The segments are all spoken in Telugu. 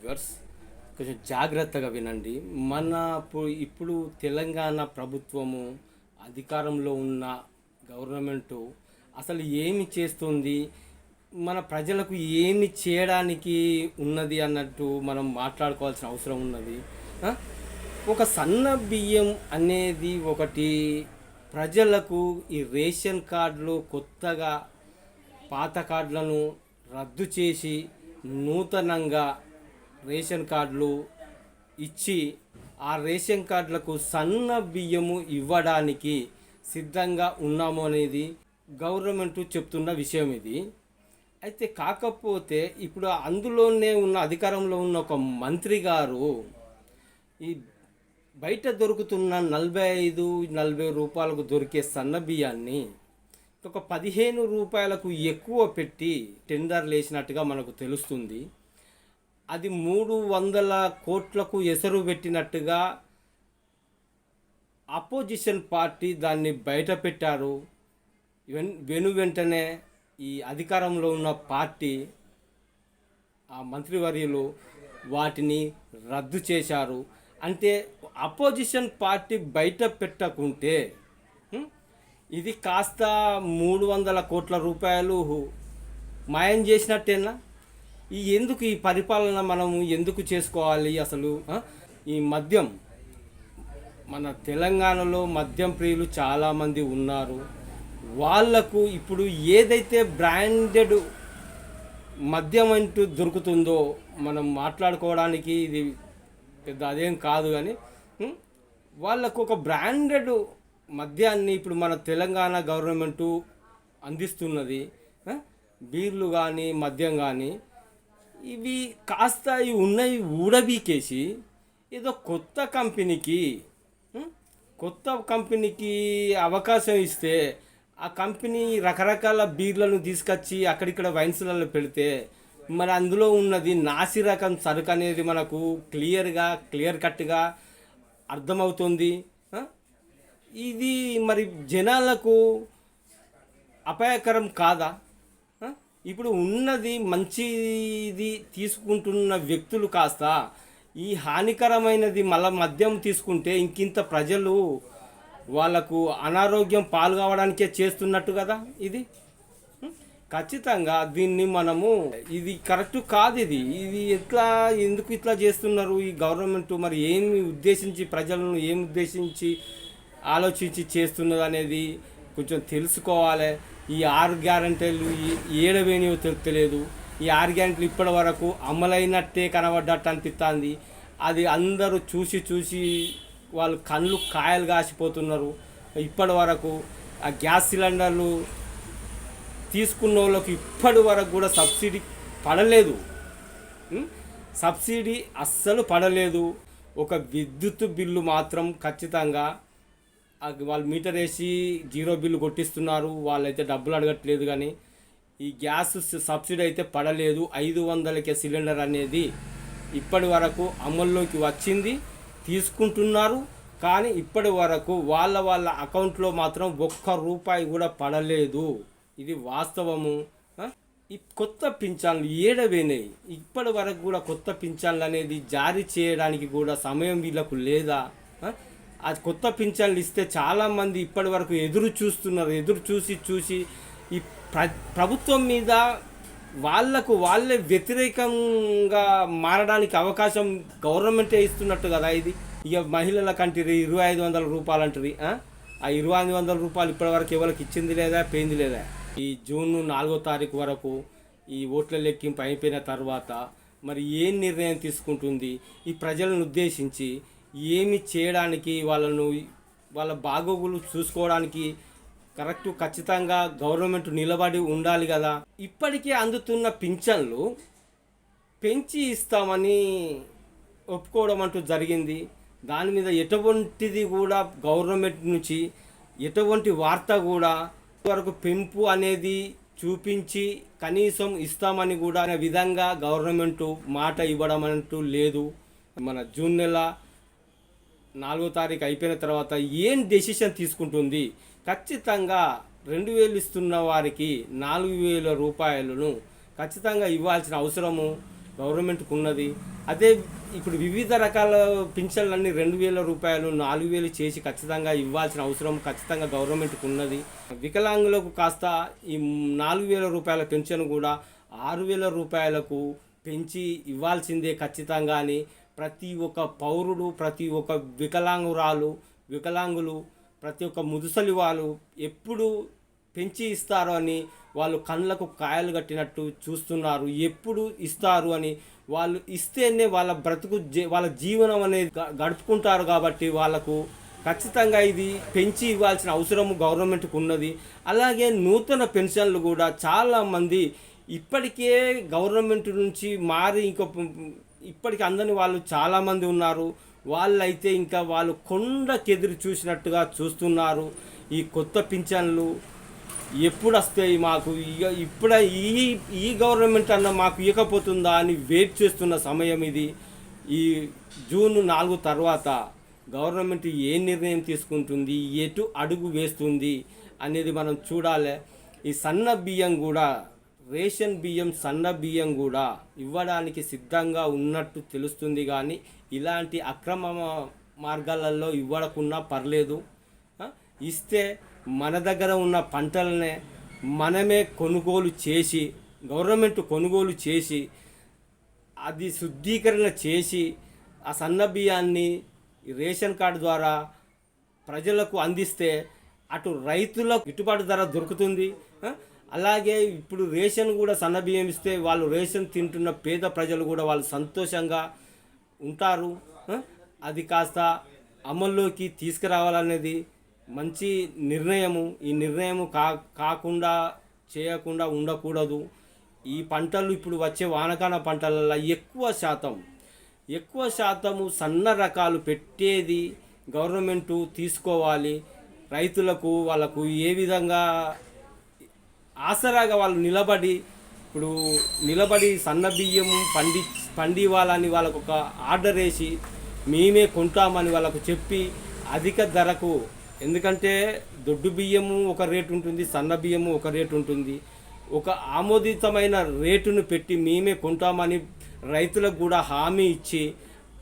వ్యూవర్స్ కొంచెం జాగ్రత్తగా వినండి. మన ఇప్పుడు తెలంగాణ ప్రభుత్వము అధికారంలో ఉన్న గవర్నమెంటు అసలు ఏమి చేస్తుంది? మన ప్రజలకు ఏమి చేయడానికి ఉన్నది అన్నట్టు మనం మాట్లాడుకోవాల్సిన అవసరం ఉన్నది. ఒక సన్న బియ్యం అనేది ఒకటి ప్రజలకు ఈ రేషన్ కార్డులు కొత్తగా పాత కార్డులను రద్దు చేసి నూతనంగా రేషన్ కార్డులు ఇచ్చి ఆ రేషన్ కార్డులకు సన్న బియ్యము ఇవ్వడానికి సిద్ధంగా ఉన్నాము అనేది గవర్నమెంట్ చెప్తున్న విషయం ఇది. అయితే కాకపోతే ఇప్పుడు అందులోనే ఉన్న అధికారంలో ఉన్న ఒక మంత్రి గారు ఈ బయట దొరుకుతున్న నలభై ఐదు నలభై రూపాయలకు దొరికే సన్న బియ్యాన్ని ఒక పదిహేను రూపాయలకు ఎక్కువ పెట్టి టెండర్లు వేసినట్టుగా మనకు తెలుస్తుంది. అది మూడు వందల కోట్లకు ఎసరు పెట్టినట్టుగా అపోజిషన్ పార్టీ దాన్ని బయట పెట్టారు. వెన్ వెను వెంటనే ఈ అధికారంలో ఉన్న పార్టీ ఆ మంత్రివర్యులు వాటిని రద్దు చేశారు. అంటే అపోజిషన్ పార్టీ బయట పెట్టకుంటే ఇది కాస్త మూడు వందల కోట్ల రూపాయలు మాయం చేసినట్టేనా? ఈ ఎందుకు ఈ పరిపాలన మనము ఎందుకు చేసుకోవాలి అసలు ఈ మద్యం మన తెలంగాణలో మద్యం ప్రియులు చాలామంది ఉన్నారు. వాళ్ళకు ఇప్పుడు ఏదైతే బ్రాండెడ్ మద్యం అంటూ దొరుకుతుందో మనం మాట్లాడుకోవడానికి ఇది పెద్ద అదేం కాదు కానీ వాళ్ళకు ఒక బ్రాండెడ్ మద్యాన్ని ఇప్పుడు మన తెలంగాణ గవర్నమెంటు అందిస్తున్నది బీర్లు కానీ మద్యం కానీ ఇవి కాస్త ఇవి ఉన్నవి ఊడబీకేసి ఏదో కొత్త కంపెనీకి కొత్త కంపెనీకి అవకాశం ఇస్తే ఆ కంపెనీ రకరకాల బీర్లను తీసుకొచ్చి అక్కడిక్కడ వైన్స్లలో పెడితే మరి అందులో ఉన్నది నాసి రకం సరుకు అనేది మనకు క్లియర్గా క్లియర్ కట్గా అర్థమవుతుంది. ఇది మరి జనాలకు అపాయకరం కాదా? ఇప్పుడు ఉన్నది మంచిది తీసుకుంటున్న వ్యక్తులు కాస్త ఈ హానికరమైనది మళ్ళా మద్యం తీసుకుంటే ఇంకింత ప్రజలు వాళ్ళకు అనారోగ్యం పాలు కావడానికే చేస్తున్నట్టు కదా ఇది? ఖచ్చితంగా దీన్ని మనము ఇది కరెక్ట్ కాదు ఇది. ఇది ఎట్లా ఎందుకు ఇట్లా చేస్తున్నారు ఈ గవర్నమెంట్? మరి ఏమి ఉద్దేశించి ప్రజలను ఏమి ఉద్దేశించి ఆలోచించి చేస్తున్నది అనేది కొంచెం తెలుసుకోవాలి. ఈ ఆరు గ్యారంటీలు ఏడవేనివో తెలుస్తలేదు ఈ ఆరు గ్యారంటీలు ఇప్పటి వరకు అమలైనట్టే కనబడ్డట్టు అనిపిస్తుంది అది అందరూ చూసి చూసి వాళ్ళు కళ్ళు కాయలు కాసిపోతున్నారు. ఇప్పటి వరకు ఆ గ్యాస్ సిలిండర్లు తీసుకున్న వాళ్ళకి ఇప్పటి వరకు కూడా సబ్సిడీ పడలేదు. సబ్సిడీ అస్సలు పడలేదు. ఒక విద్యుత్ బిల్లు మాత్రం ఖచ్చితంగా వాళ్ళు మీటర్ వేసి జీరో బిల్లు కొట్టిస్తున్నారు వాళ్ళైతే డబ్బులు అడగట్లేదు కానీ ఈ గ్యాస్ సబ్సిడీ అయితే పడలేదు. ఐదు వందలకే సిలిండర్ అనేది ఇప్పటి వరకు అమల్లోకి వచ్చింది. తీసుకుంటున్నారు కానీ ఇప్పటి వరకు వాళ్ళ వాళ్ళ అకౌంట్లో మాత్రం ఒక్క రూపాయి కూడా పడలేదు. ఇది వాస్తవము. ఈ కొత్త పింఛన్లు ఏడవేనాయి. ఇప్పటి వరకు కూడా కొత్త పింఛన్లు అనేది జారీ చేయడానికి కూడా సమయం వీళ్ళకు లేదా? అది కొత్త పింఛన్లు ఇస్తే చాలామంది ఇప్పటి వరకు ఎదురు చూస్తున్నారు ఎదురు చూసి చూసి ఈ ప్ర ప్రభుత్వం మీద వాళ్ళకు వాళ్ళే వ్యతిరేకంగా మారడానికి అవకాశం గవర్నమెంటే ఇస్తున్నట్టు కదా ఇది. ఇక మహిళల కంటిరి ఇరవై ఐదు వందల రూపాయలు అంటారు ఆ ఇరవై ఐదు వందల రూపాయలు ఇప్పటివరకు ఎవరికి ఇచ్చింది లేదా పోయింది లేదా? ఈ జూన్ నాలుగో తారీఖు వరకు ఈ ఓట్ల లెక్కింపు అయిపోయిన తర్వాత మరి ఏం నిర్ణయం తీసుకుంటుంది? ఈ ప్రజలను ఉద్దేశించి ఏమి చేయడానికి వాళ్ళను వాళ్ళ బాగోగులు చూసుకోవడానికి కరెక్ట్ ఖచ్చితంగా గవర్నమెంట్ నిలబడి ఉండాలి కదా. ఇప్పటికే అందుతున్న పింఛన్లు పెంచి ఇస్తామని ఒప్పుకోవడం అంటూ జరిగింది. దాని మీద ఎటువంటిది కూడా గవర్నమెంట్ నుంచి ఎటువంటి వార్త కూడా వరకు పెంపు అనేది చూపించి కనీసం ఇస్తామని కూడా అనే విధంగా గవర్నమెంట్ మాట ఇవ్వడం అంటూ లేదు. మన జూన్ నెల నాలుగో తారీఖు అయిపోయిన తర్వాత ఏం డెసిషన్ తీసుకుంటుంది? ఖచ్చితంగా రెండు వేలు ఇస్తున్న వారికి నాలుగు వేల రూపాయలను ఖచ్చితంగా ఇవ్వాల్సిన అవసరము గవర్నమెంట్కి ఉన్నది అదే ఇప్పుడు వివిధ రకాల పింఛన్లన్నీ రెండు వేల రూపాయలు నాలుగు వేలు చేసి ఖచ్చితంగా ఇవ్వాల్సిన అవసరం ఖచ్చితంగా గవర్నమెంట్కి ఉన్నది వికలాంగులకు కాస్త ఈ నాలుగు వేల రూపాయల పెన్షన్ కూడా ఆరు వేల రూపాయలకు పెంచి ఇవ్వాల్సిందే ఖచ్చితంగా అని ప్రతి ఒక్క పౌరుడు ప్రతి ఒక్క వికలాంగురాలు వికలాంగులు ప్రతి ఒక్క ముదుసలి వాళ్ళు ఎప్పుడు పెంచి ఇస్తారు అని వాళ్ళు కళ్ళకు కాయలు కట్టినట్టు చూస్తున్నారు. ఎప్పుడు ఇస్తారు అని వాళ్ళు ఇస్తేనే వాళ్ళ బ్రతుకు జీ- వాళ్ళ జీవనం అనేది గడుపుకుంటారు కాబట్టి వాళ్ళకు ఖచ్చితంగా ఇది పెంచి ఇవ్వాల్సిన అవసరం గవర్నమెంట్కి ఉన్నది. అలాగే నూతన పెన్షన్లు కూడా చాలామంది ఇప్పటికే గవర్నమెంట్ నుంచి మారి ఇంకో ఇప్పటికి అందని వాళ్ళు చాలామంది ఉన్నారు. వాళ్ళైతే ఇంకా వాళ్ళు కొండకెదురు చూసినట్టుగా చూస్తున్నారు. ఈ కొత్త పింఛన్లు ఎప్పుడు వస్తాయి మాకు? ఇక ఇప్పుడ ఈ ఈ గవర్నమెంట్ అన్న మాకు ఇవ్వకపోతుందా అని వెయిట్ చేస్తున్న సమయం ఇది. ఈ జూన్ నాలుగు తర్వాత గవర్నమెంట్ ఏ నిర్ణయం తీసుకుంటుంది? ఎటు అడుగు వేస్తుంది? అనేది మనం చూడాలి. ఈ సన్న బియ్యం కూడా రేషన్ బియ్యం సన్న బియ్యం కూడా ఇవ్వడానికి సిద్ధంగా ఉన్నట్టు తెలుస్తుంది కానీ ఇలాంటి అక్రమ మార్గాలలో ఇవ్వడకున్నా పర్లేదు. ఇస్తే మన దగ్గర ఉన్న పంటలనే మనమే కొనుగోలు చేసి గవర్నమెంట్ కొనుగోలు చేసి అది శుద్ధీకరణ చేసి ఆ సన్న బియ్యాన్ని రేషన్ కార్డు ద్వారా ప్రజలకు అందిస్తే అటు రైతులకు గిట్టుబాటు ధర దొరుకుతుంది. అలాగే ఇప్పుడు రేషన్ కూడా సన్న బియ్యం ఇస్తే వాళ్ళు రేషన్ తింటున్న పేద ప్రజలు కూడా వాళ్ళు సంతోషంగా ఉంటారు అది కాస్త అమల్లోకి తీసుకురావాలనేది మంచి నిర్ణయము. ఈ నిర్ణయము కా కాకుండా చేయకుండా ఉండకూడదు. ఈ పంటలు ఇప్పుడు వచ్చే వానకాల పంటలలో ఎక్కువ శాతం ఎక్కువ శాతము సన్న రకాలు పెట్టేది గవర్నమెంటు తీసుకోవాలి. రైతులకు వాళ్ళకు ఏ విధంగా ఆసరాగా వాళ్ళు నిలబడి ఇప్పుడు నిలబడి సన్న బియ్యం పండి వాళ్ళని వాళ్ళకు ఒక ఆర్డర్ వేసి మేమే కొంటామని వాళ్ళకు చెప్పి అధిక ధరకు ఎందుకంటే దొడ్డు బియ్యము ఒక రేటు ఉంటుంది సన్న బియ్యము ఒక రేటు ఉంటుంది. ఒక ఆమోదితమైన రేటును పెట్టి మేమే కొంటామని రైతులకు కూడా హామీ ఇచ్చి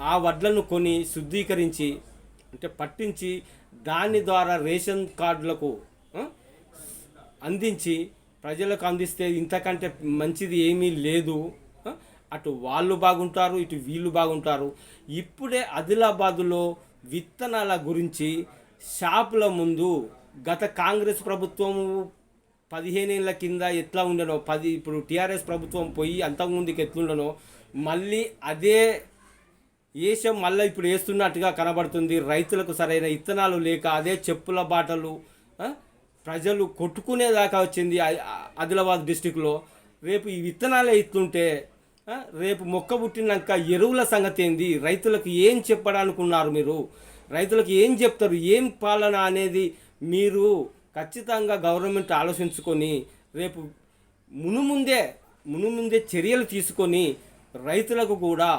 ఆ వడ్లను కొని శుద్ధీకరించి అంటే పట్టించి దాని ద్వారా రేషన్ కార్డులకు అందించి ప్రజలకు అందిస్తే ఇంతకంటే మంచిది ఏమీ లేదు. అటు వాళ్ళు బాగుంటారు ఇటు వీళ్ళు బాగుంటారు. ఇప్పుడే ఆదిలాబాదులో విత్తనాల గురించి షాపుల ముందు గత కాంగ్రెస్ ప్రభుత్వం పదిహేనేళ్ళ కింద ఎట్లా ఉండనో పది ఇప్పుడు టీఆర్ఎస్ ప్రభుత్వం పోయి అంతకుముందుకి ఎట్లుండనో మళ్ళీ అదే వేషం మళ్ళీ ఇప్పుడు వేస్తున్నట్టుగా కనబడుతుంది. రైతులకు సరైన ఇత్తనాలు లేక అదే చెప్పుల బాటలు ప్రజలు కొట్టుకునేదాకా వచ్చింది ఆదిలాబాద్ డిస్టిక్లో. రేపు ఈ విత్తనాలే ఇస్తుంటే రేపు మొక్క పుట్టినాక ఎరువుల సంగతి ఏంది? రైతులకు ఏం చెప్పడానుకున్నారు మీరు? రైతులకు ఏం చెప్తారు? ఏం పాలన అనేది మీరు ఖచ్చితంగా గవర్నమెంట్ ఆలోచించుకొని రేపు మునుముందే మునుముందే చర్యలు తీసుకొని రైతులకు కూడా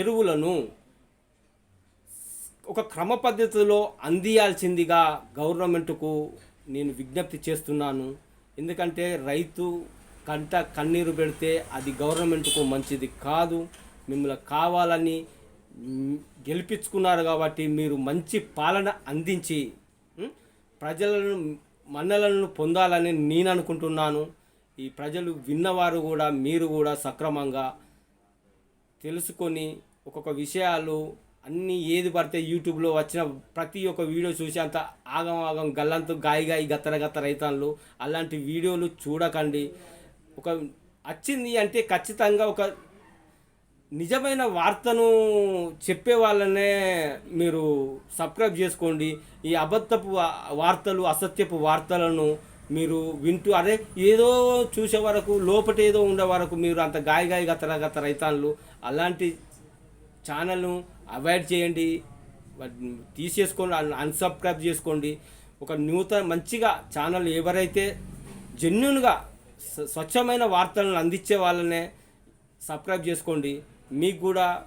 ఎరువులను ఒక క్రమ పద్ధతిలో అందియాల్సిందిగా గవర్నమెంట్కు నేను విజ్ఞప్తి చేస్తున్నాను. ఎందుకంటే రైతు కంట కన్నీరు పెడితే అది గవర్నమెంట్కు మంచిది కాదు. మిమ్మల్ని కావాలని గెలిపించుకున్నారు కాబట్టి మీరు మంచి పాలన అందించి ప్రజలను మన్నలను పొందాలని నేను అనుకుంటున్నాను. ఈ ప్రజలు విన్నవారు కూడా మీరు కూడా సక్రమంగా తెలుసుకొని ఒక్కొక్క విషయాలు అన్నీ ఏది పడితే యూట్యూబ్లో వచ్చిన ప్రతి ఒక్క వీడియో చూసి అంత ఆగం ఆగం గల్లంతు గాయి గాయి గత్తర గత్తర రైతాన్లు అలాంటి వీడియోలు చూడకండి. ఒక వచ్చింది అంటే ఖచ్చితంగా ఒక నిజమైన వార్తను చెప్పే వాళ్ళనే మీరు సబ్స్క్రైబ్ చేసుకోండి. ఈ అబద్ధపు వార్తలు అసత్యపు వార్తలను మీరు వింటూ అదే ఏదో చూసే వరకు లోపట ఏదో ఉండే వరకు మీరు అంత గాయ గాయ గతర గత రైతాన్లు అలాంటి ఛానల్ను అవాయిడ్ చేయండి. తీసేసుకోండి అన్సబ్స్క్రైబ్ చేసుకోండి. ఒక నూతన మంచిగా ఛానల్ ఎవరైతే జెన్యున్గా స్వ- స్వచ్ఛమైన వార్తలను అందించే వాళ్ళనే సబ్స్క్రైబ్ చేసుకోండి. మీకు కూడా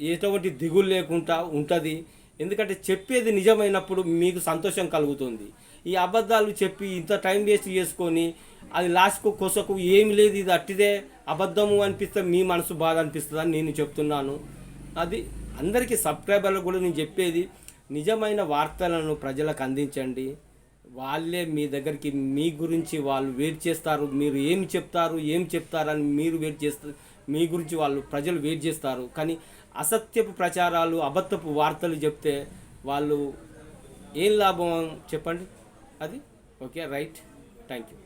ఎటువంటి దిగులు లేకుండా ఉంటుంది. ఎందుకంటే చెప్పేది నిజమైనప్పుడు మీకు సంతోషం కలుగుతుంది. ఈ అబద్ధాలు చెప్పి ఇంత టైం వేస్ట్ చేసుకొని అది లాస్ట్కు కొసకు ఏమి లేదు ఇది అట్టిదే అబద్ధము అనిపిస్తే మీ మనసు బాధ అనిపిస్తుంది అని నేను చెప్తున్నాను. అది అందరికీ సబ్స్క్రైబర్లకు కూడా నేను చెప్పేది నిజమైన వార్తలను ప్రజలకు అందించండి. వాళ్ళే మీ దగ్గరికి మీ గురించి వాళ్ళు వెయిట్ చేస్తారు మీరు ఏమి చెప్తారు ఏం చెప్తారని మీరు వెయిట్ చేస్తారు మీ గురించి వాళ్ళు ప్రజలు వెయిట్ చేస్తారు. కానీ అసత్యపు ప్రచారాలు అబద్ధపు వార్తలు చెప్తే వాళ్ళు ఏం లాభం చెప్పండి? అది? Okay right. Thank you